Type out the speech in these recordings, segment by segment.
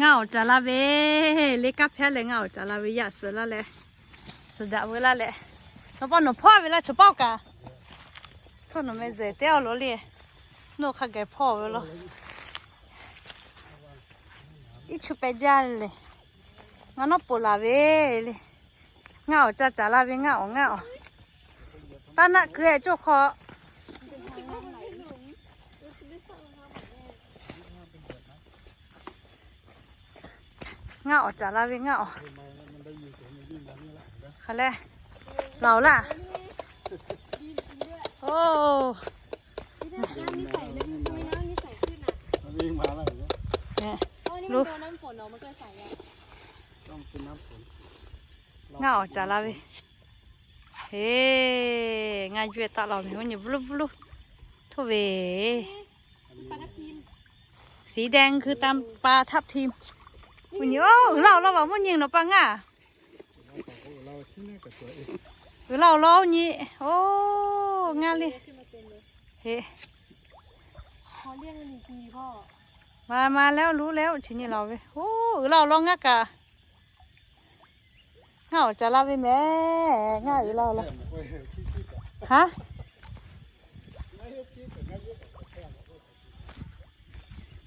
เงาจะละเวเล็กกับแพ้เลยเงาจะละเวยาสุดละเลยสุดาเวละเลยชอบหนูพ่อเวลาชอบกันทนหนูไม่เจเตี้ยวเลยหนูขักแกพ่อเวลาอีชุเปจันเลยงั้นเราปละเวเลยเงาจะจะละเวเงาเงาตอนนั้นคือไอ้เจ้าขอะมันวิ่งมาแล้วอย่างเงี้ยเนี่ยเพราะนี่รู้มันโดนน้ำฝนเนาะมันก็ใส่อะต้องเป็นน้ำฝนเงาจาลาเวเฮ้งานเยตาเราเนี่ยมันอยู่บลูบลูทเวปลาทับทิมสีแดงคือตามปลาทับทิม มันอยู่โอ้เราเราบอกมันยิงเราปังอะเราเราเรานี่โอ้งานเลยขึ้นมาเลยเฮ้อเรียกมันอีกทีพ่อมามาแล้วรู้แล้วทีนี้เราไปโอ้เราลองงักกะเงาจะลาไปแม่ง่ายเราละฮะ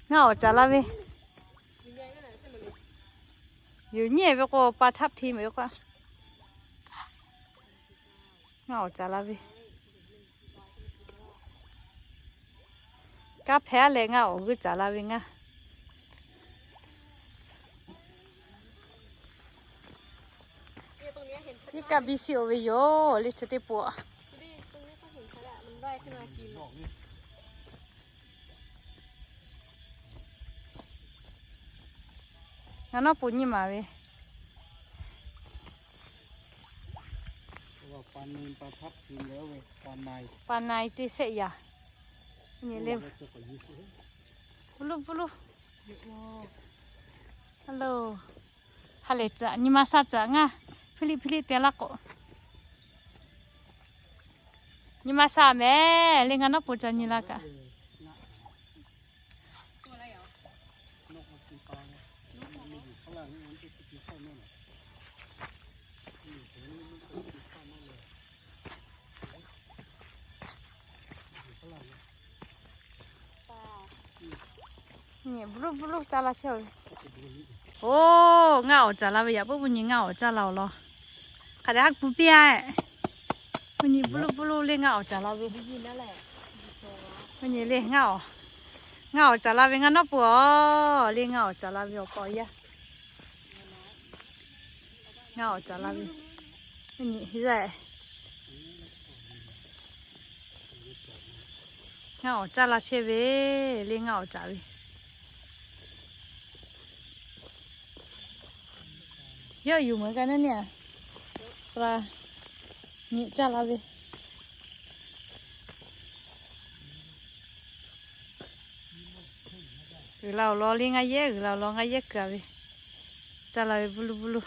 เงาจะลาไป ยิงแดงก็ไหนขึ้นมาเลย อยู่เนี่ยไปก็ปลาทับทิมไปก็เงาจะลาไปกาแพ้เลยเงาคือจะลาไปงะเนี่งเนี้ยเห็นชัดนี่กาบิซิโอเวโยลิชเตปัวดูดิตรงนี้ก็เห็นชัดอะมันว่ายขึ้นมากิน อะงั้นเราปุ่นยี่มาเว้ยว่าปลาเนินปลาทับทิมแล้วเว้ย ปลาในปานายจีเสียนี่เร็วจะไปยิงบลูบลูฮัลโหลฮัลโหลจ้ะนี่มาซาจ้ะงะพิลิพิลิเตลักโกนี่มาซาแม่เลี้ยงกันนับปุ่นจันนี่ละกะตัวอะไรเหรอนกมันกินปลาเนี่ยมันอยู่ข้างล่างนี่มันจะกินข้าวนั่นน่ะปลานี่บลูบลูจ้าละเชียวโอ้เงาจ้าละเวียปุ๊บมันยังเงาจ้าเราเหรอขาดฮักปุ๊บเปียมันนี่บลูบลูเลี้ยงเงาจ้าละเวียยินนั่นแหละมันนี่เลี้ยงเงา เงาจ้าละเวียงั้นนับปัวเลี้ยงเงาจ้าละเวียปอยะเงาจ้าละเวียมันนี่ใช่เงาจ้าละเชเวเลี้ยงเงาจ้าเวเยอะอยู่เหมือนกันนะเนี่ยปลานี่จ้าละเวหรือเรารอเลี้ยงไงเยอะหรือเราเย ulau lo linga ye ulau lo nga ye kawe tala bulu bulu.